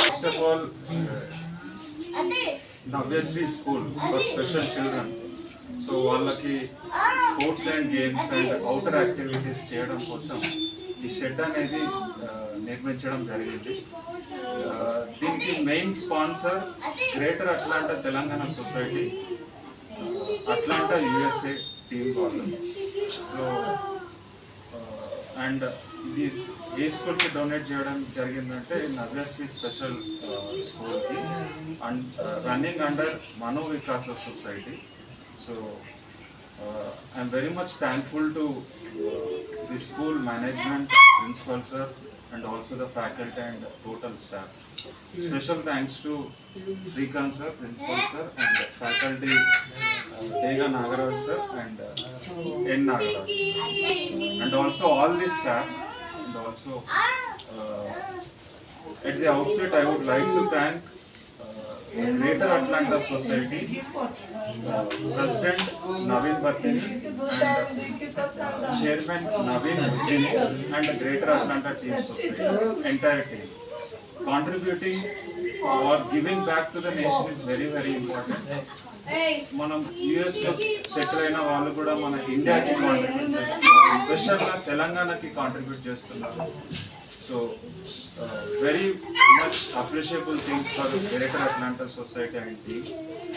First of all Navyashree school for special children so వాళ్ళకి sports and games and outer activities చేయడం కోసం ఈ shed అనేది నిర్మించడం జరిగింది. దీనికి main sponsor greater Atlanta Telangana society Atlanta USA team వాళ్ళు. సో అండ్ ఇది ఏ స్కూల్కి డొనేట్ చేయడం జరిగిందంటే నవ్యశ్రీ స్పెషల్ స్కూల్కి. And running under Mano Vikas society. So I'm very much thankful to the school management principal sir and also the faculty and total staff. Special thanks to Srikanth sir principal sir and faculty Dega Nagaraj sir and uh, N Nagaraj and also all the staff and also uh, at the outset I would like to thank uh, Greater Atlanta Society uh, President Navin Bhattini and uh, Chairman Navin Ujjini and Greater Atlanta Team Society entire team contributing or giving back to the nation is very very important మనం యుఎస్లో settle అయిన వాళ్ళు కూడా మన ఇండియాకి contribute చేస్తున్నారు. స్పెషల్గా తెలంగాణకి కాంట్రిబ్యూట్ చేస్తున్నారు. So very much appreciable thing for greater Atlanta society అండి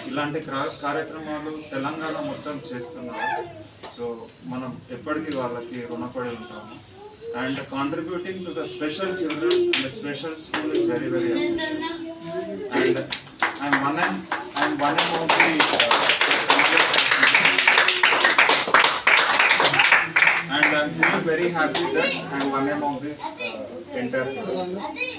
ఇలాంటి క్రా- కార్యక్రమాలు తెలంగాణ మొత్తం చేస్తున్నారు. సో మనం ఎప్పటికీ వాళ్ళకి రుణపడి ఉంటాము. And contributing to the special children and special school is very very and I'm one and I'm one among the uh, and I'm feeling very happy that I'm one among the uh, entire person.